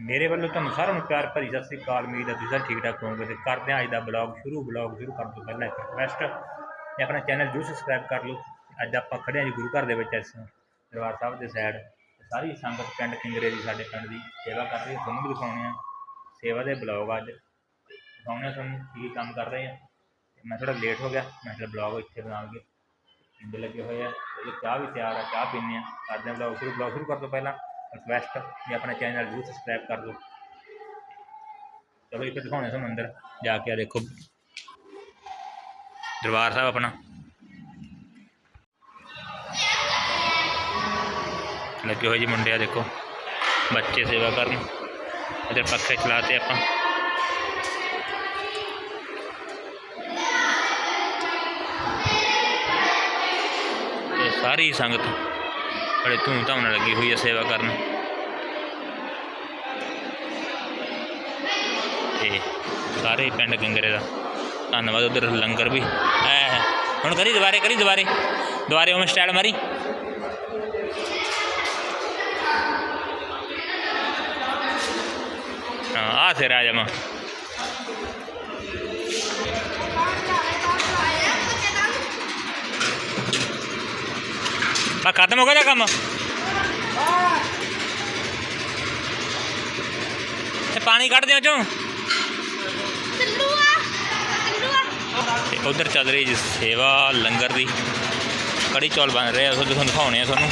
ਮੇਰੇ ਵੱਲੋਂ ਤੁਹਾਨੂੰ ਸਾਰਿਆਂ ਨੂੰ ਪਿਆਰ ਭਰੀ ਸਤਿ ਸ੍ਰੀ ਅਕਾਲ। ਉਮੀਦ ਹੈ ਤੁਸੀਂ ਸਾਰੇ ਠੀਕ ਠਾਕ ਹੋਵੋਗੇ। ਤੇ ਕਰਦੇ ਹਾਂ ਅੱਜ ਦਾ ਬਲੌਗ ਸ਼ੁਰੂ। ਬਲੌਗ ਸ਼ੁਰੂ ਕਰਨ ਤੋਂ ਪਹਿਲਾਂ ਇੱਕ ਰਿਕਵੈਸਟ ਕਿ ਆਪਣਾ ਚੈਨਲ ਜਰੂਰ ਸਬਸਕ੍ਰਾਈਬ ਕਰ ਲਓ। ਅੱਜ ਆਪਾਂ ਖੜੇ ਹਾਂ ਜੀ ਗੁਰੂ ਘਰ ਦੇ ਵਿੱਚ, ਇਸ ਦਰਬਾਰ ਸਾਹਿਬ ਦੇ ਸਾਈਡ ਸਾਰੀ ਸੰਗਤ ਪਿੰਡ ਕਿੰਗਰੇ ਦੀ, ਸਾਡੇ ਪਿੰਡ ਦੀ ਸੇਵਾ ਕਰ ਰਹੀ ਹੈ। ਤੁਹਾਨੂੰ ਵੀ ਦਿਖਾਉਣੇ ਆ ਸੇਵਾ ਦੇ ਬਲੌਗ ਅੱਜ। ਦਿਖਾਉਣੇ ਆ ਤੁਹਾਨੂੰ ਕੀ ਕੰਮ ਕਰ ਰਹੇ ਆ ਤੇ ਮੈਂ ਥੋੜਾ ਲੇਟ ਹੋ ਗਿਆ। ਮੈਂ ਕਿਹਾ ਬਲੌਗ ਇੱਥੇ ਬਣਾਵਾਂਗੇ। ਇੰਦੇ ਲੱਗੇ ਹੋਏ ਆ। ਤੇ ਚਾਹ ਵੀ ਤਿਆਰ ਆ, ਚਾਹ ਪੀਂਦੇ ਆ ਕਰਦੇ ਆ ਬਲੌਗ ਸ਼ੁਰੂ। ਬਲੌਗ ਸ਼ੁਰੂ ਕਰਨ ਤੋਂ ਪਹਿਲਾਂ ਰਿਕਵੈਸਟ ਕਿ ਆਪਣਾ ਚੈਨਲ ਜਰੂਰ ਸਬਸਕ੍ਰਾਈਬ ਕਰ ਦਿਓ ਚਲੋ ਇੱਕ ਦਿਖਾਉਣੇ ਤੁਹਾਨੂੰ ਅੰਦਰ ਜਾ ਕੇ ਆ ਦੇਖੋ ਦਰਬਾਰ ਸਾਹਿਬ ਆਪਣਾ ਲੱਗੇ ਹੋਏ ਜੀ ਮੁੰਡੇ ਆ ਦੇਖੋ ਬੱਚੇ ਸੇਵਾ ਕਰਨ ਇੱਧਰ ਪੱਖੇ ਚਲਾਤੇ ਆਪਾਂ ਤੇ ਸਾਰੀ ਸੰਗਤ ਬੜੇ ਧੂਮ ਧਾਮ ਨਾਲ ਲੱਗੀ ਹੋਈ ਹੈ ਸੇਵਾ ਕਰਨ। ਤੇ ਸਾਰੇ ਪਿੰਡ ਗੰਗਰੇ ਦਾ। ਧੰਨਵਾਦ, ਉਧਰ ਲੰਗਰ ਵੀ। ਹੈ ਹੁਣ ਕਰੀ ਦੁਬਾਰੇ ਕਰੀ ਦੁਬਾਰੇ। ਦੁਬਾਰੇ ਉਹ ਸਟਾਈਲ ਮਾਰੀ। ਆ ਸੇ ਰਾਜਾ ਮਾ ਖਤਮ ਹੋ ਗਿਆ ਕੰਮ? ਤੇ ਪਾਣੀ ਕੱਢ ਦਿਓ ਚੋਂ। ਤੇ ਉਧਰ ਚੱਲ ਰਹੀ ਜੀ ਸੇਵਾ ਲੰਗਰ ਦੀ। ਕੜੀ ਚੌਲ ਬਣ ਰਹੇ ਆ ਉਹ ਤੁਹਾਨੂੰ ਦਿਖਾਉਣੇ ਆ ਤੁਹਾਨੂੰ।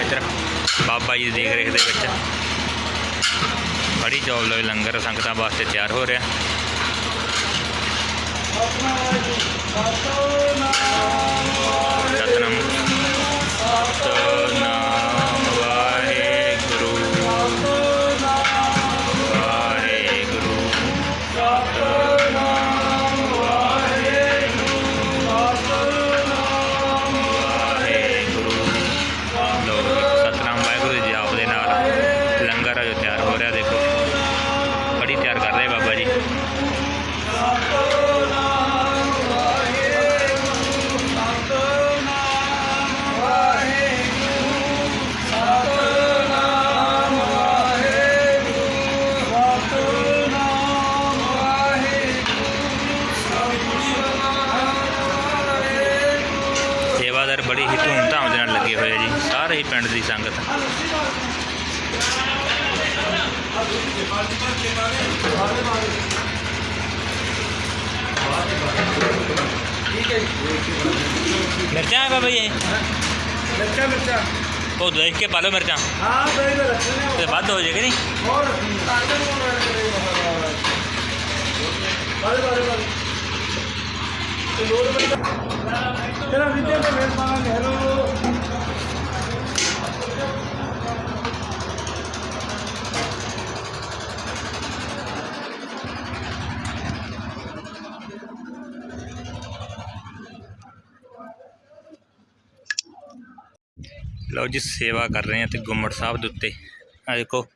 ਇੱਧਰ ਬਾਬਾ ਜੀ ਦੀ ਦੇਖ ਰੇਖ ਦੇ ਵਿੱਚ। ਕੜੀ ਚੌਲ ਦਾ ਲੰਗਰ ਸੰਗਤਾਂ ਵਾਸਤੇ ਤਿਆਰ ਹੋ ਰਿਹਾ ਸਤਨਾਮ ਸਤਨਾਮ ਵਾਹਿਗੁਰੂ ਵਾਹਿਗੁਰੂ ਸਤਨਾਮ ਵਾਹਿਗੁਰੂ ਲੋ ਸਤਨਾਮ ਵਾਹਿਗੁਰੂ ਜੀ ਆਪ ਦੇ ਨਾਲ ਲੰਗਰ ਆ ਜੋ ਤਿਆਰ ਹੋ ਰਿਹਾ ਦੇਖੋ। ਬੜੀ ਤਿਆਰ ਕਰ ਰਹੇ ਬਾਬਾ ਜੀ। ਹੋਏ ਆ ਜੀ ਸਾਰੇ ਹੀ ਪਿੰਡ ਦੀ ਸੰਗਤ। ਮਿਰਚਾਂ ਹੈ ਬਾਬਾ ਜੀ। ਇਹ? ਮਿਰਚਾ ਮਿਰਚਾ। ਉਹ ਦੇਖ ਕੇ ਪਾ ਲਓ ਮਿਰਚਾਂ। ਹਾਂ ਦਹੀਂ ਦੇ ਰੱਖਣੇ ਆ ਤੇ ਵੱਧ ਹੋ ਜਾਏਗੀ ਨਹੀਂ ਹੋਰ ਤਾਕਤ ਨੂੰ। ਬਾਰੇ ਲਓ ਜੀ, ਸੇਵਾ ਕਰ ਰਹੇ ਆ ਤੇ ਗੁੰਮੜ ਸਾਹਿਬ ਦੇ ਉੱਤੇ। ਆ ਦੇਖੋ,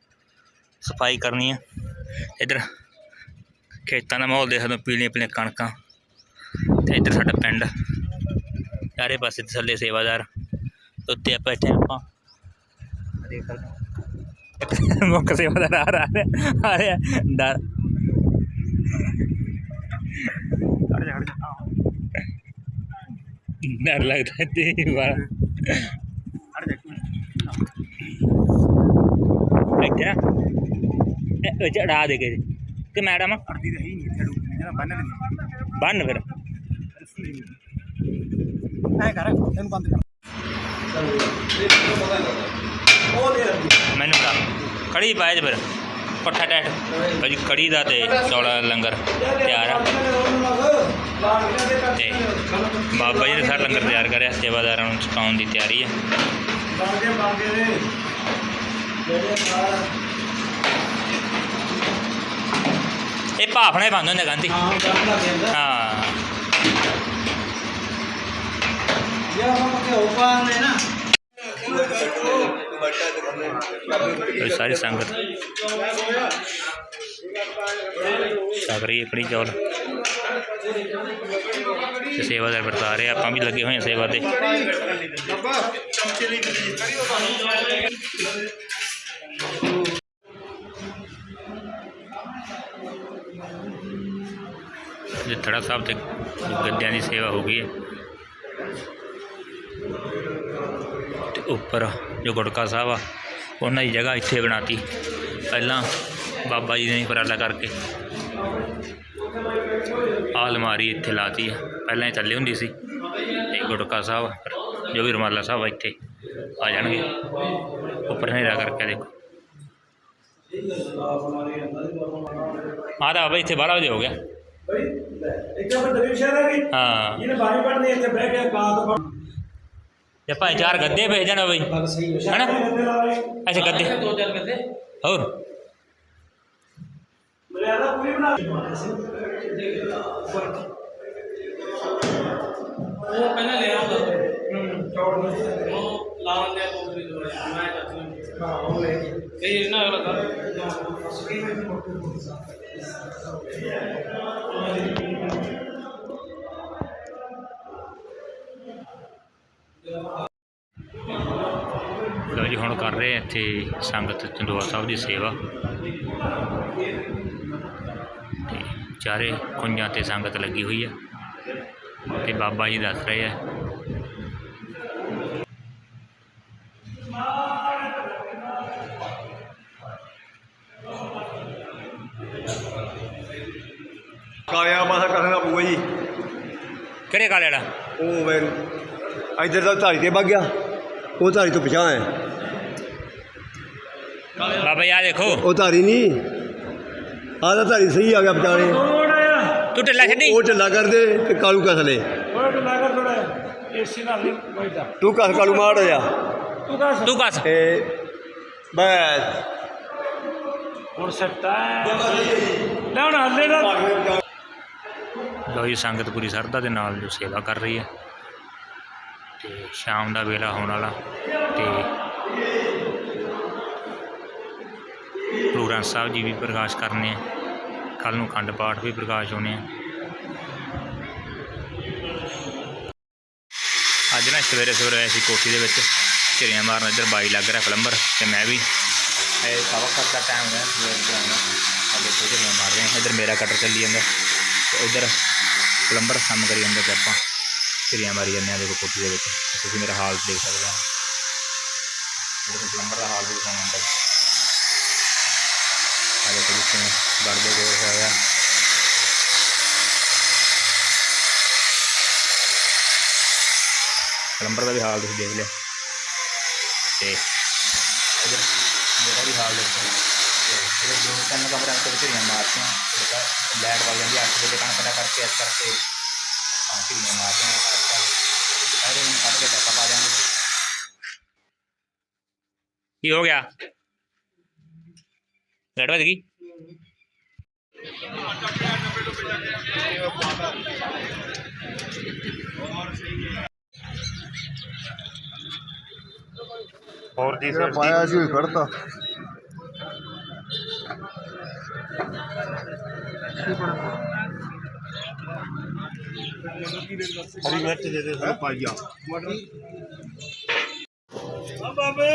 ਸਫ਼ਾਈ ਕਰਨੀ ਆ। ਇਧਰ ਖੇਤਾਂ ਦਾ ਮਾਹੌਲ ਦੇਖਦੇ ਹੋ, ਪੀਲੀਆਂ ਪੀਲੀਆਂ ਕਣਕਾਂ। ਤੇ ਇਧਰ ਸਾਡਾ ਪਿੰਡ। ਚਾਰੇ ਪਾਸੇ ਥੱਲੇ ਸੇਵਾਦਾਰ। ਉੱਤੇ ਆਪਾਂ ਇੱਥੇ ਆਪਾਂ ਦੇਖ ਸਕਦੇ ਮੁੱਖ ਸੇਵਾਦਾਰ ਆ ਰਿਹਾ ਆ ਰਿਹਾ ਡਰ। ਡਰ ਲੱਗਦਾ ਤੇ ਵਾਲਾ। ਇੱਥੇ ਨਾ ਇਹ ਉਹ ਚੜਾ ਦੇ ਕੇ ਕਿ ਮੈਡਮ? ਅਰਦੀ ਰਹੀ ਨਹੀਂ ਥੜੂ ਜਿਹੜਾ ਬੰਨ ਦੇ ਬੰਨ ਫਿਰ। ਐ ਕਰ ਇਹਨੂੰ ਬੰਦ ਕਰ। ਮੈਨੂੰ ਤਾਂ ਕੜੀ ਪਾਏ ਜੇ ਫਿਰ। ਪੱਠਾ ਟੈਟ ਭਾਜੀ ਕੜੀ ਦਾ ਤੇ ਚੌਲਾ ਲੰਗਰ ਤਿਆਰ ਆ। ਤੇ ਬਾਬਾ ਜੀ ਨੇ ਸਾਰਾ ਲੰਗਰ ਤਿਆਰ ਕਰਿਆ ਸੇਵਾਦਾਰਾਂ ਨੂੰ ਛਕਾਉਣ ਦੀ ਤਿਆਰੀ ਹੈ ਬਾਗੇ ਬਾਗੇ ਦੇ। ਇਹ ਭਾਫਣੇ ਬੰਦ ਹੁੰਦੇ ਗਾਂਧੀ। ਹਾਂ ਬੰਦ ਲੱਗ ਜਾਂਦਾ ਹਾਂ ਇਹ ਆਪਾਂ ਕਿ ਨੇ। ਨਾ ਸਾਰੀ ਸੰਗਤ। ਛਕ ਰਹੀ ਚੌਲ। ਤੇ ਸੇਵਾਦਾਰ ਵਰਤਾ ਰਹੇ ਆਪਾਂ ਵੀ ਲੱਗੇ ਹੋਏ ਸੇਵਾ ਤੇ। ਜਿੱਥੜਾ ਸਾਹਿਬ ਤੇ ਗੱਦਿਆਂ ਦੀ ਸੇਵਾ ਹੋ ਗਈ ਹੈ ਤੇ ਉੱਪਰ ਜੋ ਗੁਟਕਾ ਸਾਹਿਬ ਆ ਉਹਨਾਂ ਦੀ ਜਗ੍ਹਾ ਇੱਥੇ ਬਣਾਤੀ ਪਹਿਲਾਂ ਬਾਬਾ ਜੀ ਨੇ ਉਪਰਾਲਾ ਕਰਕੇ ਆਹ ਅਲਮਾਰੀ ਇੱਥੇ ਲਾਤੀ ਆ ਪਹਿਲਾਂ ਇਹ ਥੱਲੇ ਹੁੰਦੀ ਸੀ ਤੇ ਗੁਟਕਾ ਸਾਹਿਬ ਜੋ ਵੀ ਰਮਾਲਾ ਸਾਹਿਬ ਆ ਇੱਥੇ ਆ ਜਾਣਗੇ ਉੱਪਰ ਹਨੇਰਾ ਕਰਕੇ ਦੇਖੋ ਆਹ ਤਾਂ ਬਾਬਾ ਇੱਥੇ 12 ਵਜੇ ਹੋ ਗਿਆ ਬਈ ਇੱਕ ਆਪਾਂ ਦਰਿਆ ਸ਼ਹਿਰ ਆ ਗਈ ਹਾਂ। ਜਿਹਨੇ ਬਾਣੀ ਪੜਨੀ ਇੱਥੇ ਬਹਿ ਕੇ ਕਾਤ ਪੜ ਜੇ ਭਾਈ ਚਾਰ ਗੱਦੇ ਭੇਜ ਜਾਣਾ ਬਈ। ਹੈਨਾ? ਅੱਛਾ ਗੱਦੇ। ਦੋ ਚਾਰ ਗੱਦੇ। ਹੋਰ? ਮਰਿਆਦਾ ਪੂਰੀ ਬਣਾ ਉਹ ਪਹਿਲਾਂ ਲੈ ਆਉਂਦਾ। ਹੂੰ। ਚੌੜ ਉਹ ਲਾਉਣ ਦੇ ਕੋਲ ਵੀ ਮੈਂ ਚਾਚੂ ਹਾਂ ਉਹ ਅਗਲਾ ਕਰ ਜੀ, ਹੁਣ ਕਰ ਰਹੇ ਆ ਇੱਥੇ ਸੰਗਤ ਚੰਦੋਆ ਸਾਹਿਬ ਦੀ ਸੇਵਾ। ਤੇ ਚਾਰੇ ਖੁੰਝਾਂ ਤੇ ਸੰਗਤ ਲੱਗੀ ਹੋਈ ਆ। ਤੇ ਬਾਬਾ ਜੀ ਦੱਸ ਰਹੇ ਆ ਕਾਲਿਆ ਮਾਸਾ ਕਰਨਾ ਪਊਗਾ ਜੀ ਕਿਹੜੇ ਕਾਲੇ ਵਾਲਾ ਉਹ ਵੇ ਇੱਧਰ ਦਾ ਧਾਰੀ ਤੇ ਵਗ ਗਿਆ ਉਹ ਧਾਰੀ ਤੋਂ ਪਛਾਣ ਹੈ ਬਾਬਾ ਜੀ ਆ ਦੇਖੋ। ਉਹ ਧਾਰੀ ਨਹੀਂ। ਆਹ ਤਾਂ ਧਾਰੀ ਸਹੀ ਆ ਗਿਆ ਪਛਾਣੇ ਥੋੜਾ ਆ ਤੂੰ ਢਿੱਲਾ ਛੱਡੀ। ਉਹ ਢਿੱਲਾ ਕਰਦੇ ਤੇ ਕਾਲੂ ਕਸਲੇ ਥੋੜਾ ਢਿੱਲਾ ਕਰ ਥੋੜਾ ਏਸੀ ਨਾਲ ਨਹੀਂ ਬੈਠਾ ਤੂੰ ਕਸ ਕਾਲੂ ਮਾਰ ਹੋਇਆ ਤੂੰ ਕਾ ਤੂੰ ਕੱਸ। ਤੇ ਬਸ। ਹੁਣ ਸੱਟਾ ਲੈ ਹੁਣ ਹੱਲੇ ਦਾ ਲਓ ਸੰਗਤ ਪੂਰੀ ਸਰਦਾ ਦੇ ਨਾਲ ਜੋ ਸੇਵਾ ਕਰ ਰਹੀ ਹੈ। ਤੇ ਸ਼ਾਮ ਦਾ ਵੇਲਾ ਹੋਣ ਵਾਲਾ ਤੇ ਗੁਰੂ ਗ੍ਰੰਥ ਸਾਹਿਬ ਜੀ ਵੀ ਪ੍ਰਕਾਸ਼ ਕਰਨੇ ਆ। ਕੱਲ ਨੂੰ ਖੰਡ ਪਾਠ ਵੀ ਪ੍ਰਕਾਸ਼ ਹੋਣੇ ਆ। ਅੱਜ ਨਾ ਸਵੇਰੇ ਸਵੇਰੇ ਆਏ ਸੀ ਕੋਠੀ ਦੇ ਵਿੱਚ ਝਿਰੀਆਂ ਮਾਰਨ ਇੱਧਰ ਬਾਈ ਲੱਗ ਰਿਹਾ ਪਲੰਬਰ ਤੇ ਮੈਂ ਵੀ। ਇਹ ਸਵਾ ਕੱਟ ਦਾ ਟਾਈਮ ਹੈ ਸਵੇਰ ਦਾ ਆ ਦੇਖੋ ਝਿਰੀਆਂ ਮਾਰ ਰਿਹਾ ਇੱਧਰ ਮੇਰਾ ਕਟਰ ਚੱਲੀ ਜਾਂਦਾ। ਤੇ ਉਧਰ ਪਲੰਬਰ ਕੰਮ ਕਰੀ ਜਾਂਦਾ ਤੇ ਆਪਾਂ ਝਿਰੀਆਂ ਮਾਰੀ ਜਾਂਦੇ ਆ ਦੇਖੋ ਕੋਠੀ ਦੇ ਵਿੱਚ। ਤੁਸੀਂ ਮੇਰਾ ਹਾਲ ਦੇਖ ਸਕਦੇ ਹੋ। ਇਹਦੇ ਪਲੰਬਰ ਦਾ ਹਾਲ ਵੀ ਦਿਖਾਉਣਾ ਹੁੰਦਾ। ਆ ਦੇਖੋ ਜੀ ਗੜਦੇ ਗੋਲ ਹੋਇਆ ਪਲੰਬਰ ਦਾ ਵੀ ਹਾਲ ਤੁਸੀਂ ਦੇਖ ਲਿਓ ਤੇ ਮੇਰਾ ਵੀ ਹਾਲ ਦੇਖੋ। ਜਿਹੜੇ ਦੋ ਤਿੰਨ ਕਮਰਿਆਂ ਦੇ ਵਿੱਚ ਝਿਰੀਆਂ ਮਾਰਤੀਆਂ ਤੇ ਲਾਈਟ ਵਗ ਜਾਂਦੀ 8 ਵਜੇ ਕਣਕ ਦਾ ਕਰਕੇ ਇਸ ਕਰਕੇ ਆਪਾਂ ਝਿਰੀਆਂ ਮਾਰਦੇ ਹਾਂ ਸਾਰੇ ਨੂੰ ਕੱਢ ਕੇ ਟੱਪਾ ਪਾ ਜਾਵਾਂਗੇ ਕੀ ਹੋ ਗਿਆ? ਲਾਈਟ ਵੱਜ ਗਈ। ਹੋਰ ਜੀ ਸਰ ਪਾਇਆ ਸੀ ਖੜਤਾ ਹਰੀ ਮਿਰਚ ਦੇ ਦੇ ਸਰ ਪਾਈਆ ਆ। ਬਾਬੇ।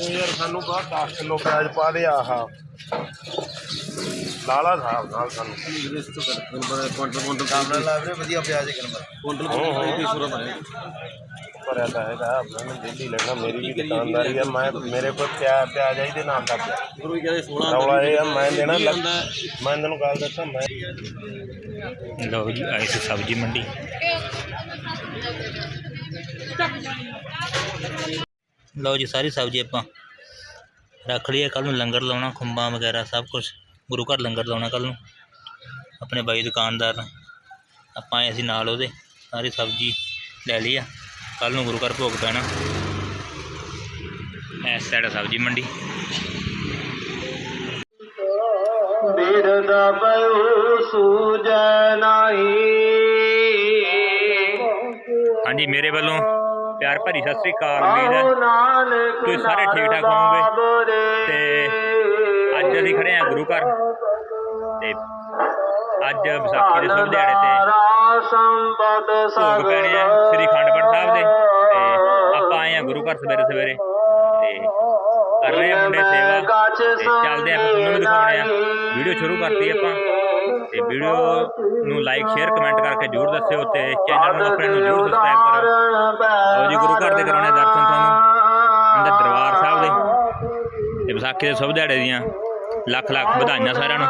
ਉਹ ਯਾਰ ਸਾਨੂੰ ਬਾਹਰ 10 ਕਿਲੋ ਪਿਆਜ਼ ਪਾ ਦੇ ਆਹ। ਲਾਲਾ ਸਾਹਿਬ ਨਾਲ ਸਾਨੂੰ। ਕੁਆਂਟਲ ਕੁਆਂਟਲ ਕਾਮਰਾ ਲਾ ਵੀਰੇ ਵਧੀਆ ਪਿਆਜ਼ ਇੱਕ ਨੰਬਰ। ਕੁਆਂਟਲ ਭਰਿਆ ਤਾਂ ਹੈਗਾ ਮੈਨੂੰ ਦਿੱਲੀ ਲੈਣਾ ਮੇਰੀ ਵੀ ਦੁਕਾਨਦਾਰੀ ਆ ਮੈਂ ਮੇਰੇ ਕੋਲ ਪਿਆ ਪਿਆਜ਼ ਆਈ ਦੇ ਨਾਮ ਦਾ ਪਿਆ। ਗੁਰੂ ਵੀ ਕਹਿੰਦੇ 16 ਰੌਲਾ ਇਹ ਆ ਮੈਂ ਦੇਣਾ ਲੱਗ- ਮੈਂ ਤੈਨੂੰ ਗੱਲ ਦੱਸਾਂ ਮੈਂ ਲਓ ਜੀ ਆਏ ਸੀ ਸਬਜ਼ੀ ਮੰਡੀ। ਲਓ ਜੀ ਸਾਰੀ ਸਬਜ਼ੀ ਆਪਾਂ ਰੱਖ ਲਈ ਹੈ ਕੱਲ ਨੂੰ ਲੰਗਰ ਲਾਉਣਾ ਖੁੰਬਾਂ ਵਗੈਰਾ ਸਭ ਕੁਝ ਗੁਰੂ ਘਰ ਲੰਗਰ ਲਾਉਣਾ ਕੱਲ ਨੂੰ। ਆਪਣੇ ਬਾਈ ਦੁਕਾਨਦਾਰ ਨੇ। ਆਪਾਂ ਆਏ ਸੀ ਨਾਲ ਉਹਦੇ ਸਾਰੀ ਸਬਜ਼ੀ ਲੈ ਲਈ ਆ। ਕੱਲ ਨੂੰ ਗੁਰੂ ਘਰ ਭੋਗ ਪੈਣਾ। ਇਸ ਸਾਈਡ ਆ ਸਬਜ਼ੀ ਮੰਡੀ। ਬਿਰਦਾ ਬਯੂ ਸੂਜੈ ਨਾਹੀ। ਹਾਂਜੀ ਮੇਰੇ ਵੱਲੋਂ ਪਿਆਰ ਭਰੀ ਸਤਿ ਸ੍ਰੀ ਅਕਾਲ ਉਮੀਦ ਹੈ। ਤੁਸੀਂ ਸਾਰੇ ਠੀਕ ਠਾਕ ਹੋਵੋਗੇ। ਤੇ ਅੱਜ ਅਸੀਂ ਖੜੇ ਹਾਂ ਗੁਰੂ ਘਰ। ਤੇ ਅੱਜ ਵਿਸਾਖੀ ਦੇ ਸ਼ੁਭ ਦਿਹਾੜੇ ਤੇ ਭੋਗ ਪੈਣੇ ਘਰ ਸਵੇਰੇ ਸਵੇਰੇ। ਤੇ ਕਰ ਰਹੇ ਆ ਮੁੰਡੇ ਸੇਵਾ। ਤੇ ਚੱਲਦੇ ਆ ਤੁਹਾਨੂੰ ਵੀ ਦਿਖਾਉਣੇ ਆ। ਵੀਡੀਓ ਸ਼ੁਰੂ ਕਰਤੀ ਆਪਾਂ। ਤੇ ਵੀਡੀਓ ਨੂੰ ਲਾਈਕ ਸ਼ੇਅਰ ਕਮੈਂਟ ਕਰਕੇ ਜਰੂਰ ਦੱਸਿਓ ਤੇ ਚੈਨਲ ਨੂੰ ਆਪਣੇ ਨੂੰ ਜਰੂਰ ਸਬਸਕ੍ਰਾਈਬ ਕਰੋ। ਲਓ ਜੀ ਗੁਰੂ ਘਰ ਦੇ ਕਰਾਉਣੇ ਦਰਸ਼ਨ ਤੁਹਾਨੂੰ ਅੰਦਰ ਦਰਬਾਰ ਸਾਹਿਬ ਦੇ। ਤੇ ਵਿਸਾਖੀ ਦੇ ਸ਼ੁਭ ਦਿਹਾੜੇ ਦੀਆਂ ਲੱਖ ਲੱਖ ਵਧਾਈਆਂ ਸਾਰਿਆਂ ਨੂੰ।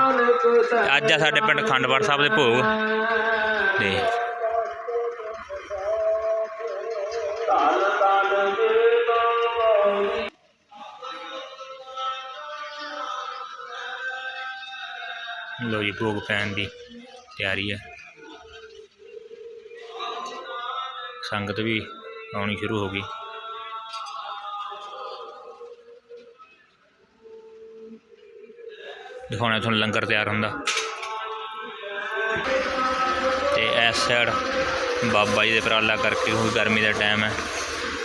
ਅੱਜ ਆ ਸਾਡੇ ਪਿੰਡ ਖੰਡਪੜ ਸਾਹਿਬ ਦੇ ਭੋਗ। ਤੇ ਲੋ ਜੀ, ਭੋਗ ਪੈਣ ਦੀ ਤਿਆਰੀ ਹੈ ਸੰਗਤ ਵੀ ਆਉਣੀ ਸ਼ੁਰੂ ਹੋ ਗਈ। ਦਿਖਾਉਣਾ ਤੁਹਾਨੂੰ ਲੰਗਰ ਤਿਆਰ ਹੁੰਦਾ। ਤੇ ਇਸ ਸਾਈਡ ਬਾਬਾ ਜੀ ਦੇ ਉਪਰਾਲਾ ਕਰਕੇ ਉਹ ਗਰਮੀ ਦਾ ਟਾਈਮ ਹੈ,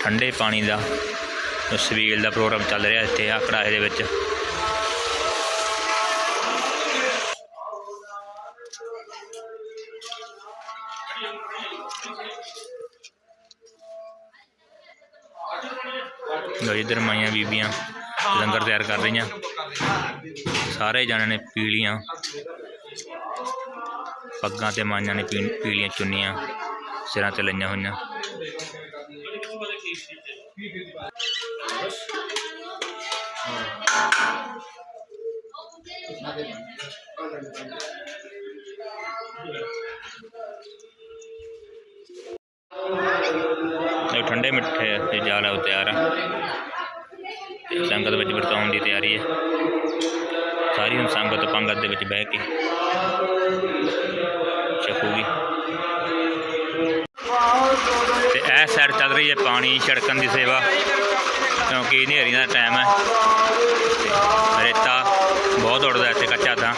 ਠੰਡੇ ਪਾਣੀ ਦਾ ਸਵੀਲ ਦਾ ਪ੍ਰੋਗਰਾਮ ਚੱਲ ਰਿਹਾ ਇੱਥੇ ਆ ਕੜਾਏ ਦੇ ਵਿੱਚ। ਲੋ ਇਧਰ ਮਾਈਆਂ ਬੀਬੀਆਂ ਲੰਗਰ ਤਿਆਰ ਕਰ ਰਹੀਆਂ। ਸਾਰੇ ਜਾਣਿਆਂ ਨੇ ਪੀਲੀਆਂ। ਪੱਗਾਂ ਤੇ ਮਾਈਆਂ ਨੇ ਪੀ- ਪੀਲੀਆਂ ਚੁੰਨੀਆਂ, ਸਿਰਾਂ ਤੇ ਲਈਆਂ ਹੋਈਆਂ। ਇਹ ਠੰਡੇ ਮਿੱਠੇ ਤੇ ਜਾਲਾ ਉਹ ਤਿਆਰ ਆ। ਤੇ ਸੰਗਤ ਵਿੱਚ ਵਰਤਾਉਣ ਦੀ ਤਿਆਰੀ ਹੈ ਸਾਰੀ ਹੁਣ ਸੰਗਤ ਪੰਗਤ ਦੇ ਵਿੱਚ ਬਹਿ ਕੇ ਛਕੂਗੀ। ਤੇ ਇਹ ਸਾਈਡ ਚੱਲ ਰਹੀ ਹੈ ਪਾਣੀ ਛੜਕਣ ਦੀ ਸੇਵਾ, ਕਿਉਂਕਿ ਹਨੇਰੀ ਦਾ ਟਾਈਮ ਹੈ ਰੇਤਾ ਬਹੁਤ ਉੱਡਦਾ ਇੱਥੇ ਕੱਚਾ ਤਾਂ।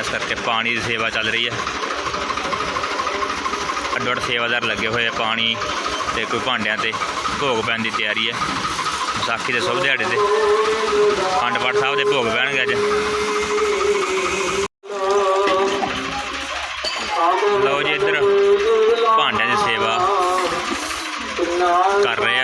ਇਸ ਕਰਕੇ ਪਾਣੀ ਦੀ ਸੇਵਾ ਚੱਲ ਰਹੀ ਹੈ ਅੱਡੋ ਅੱਡ ਸੇਵਾਦਾਰ ਲੱਗੇ ਹੋਏ ਆ ਪਾਣੀ ਤੇ ਕੋਈ ਭਾਂਡਿਆਂ ਤੇ। ਭੋਗ ਪੈਣ ਦੀ ਤਿਆਰੀ ਹੈ ਵਿਸਾਖੀ ਦੇ ਸ਼ੁਭ ਦਿਹਾੜੇ ਤੇ। ਖੰਡ ਪਾਠ ਸਾਹਿਬ ਦੇ ਭੋਗ ਪੈਣਗੇ ਅੱਜ। ਲਓ ਜੀ ਇੱਧਰ ਭਾਂਡਿਆਂ ਦੀ ਸੇਵਾ ਕਰ ਰਹੇ ਆ।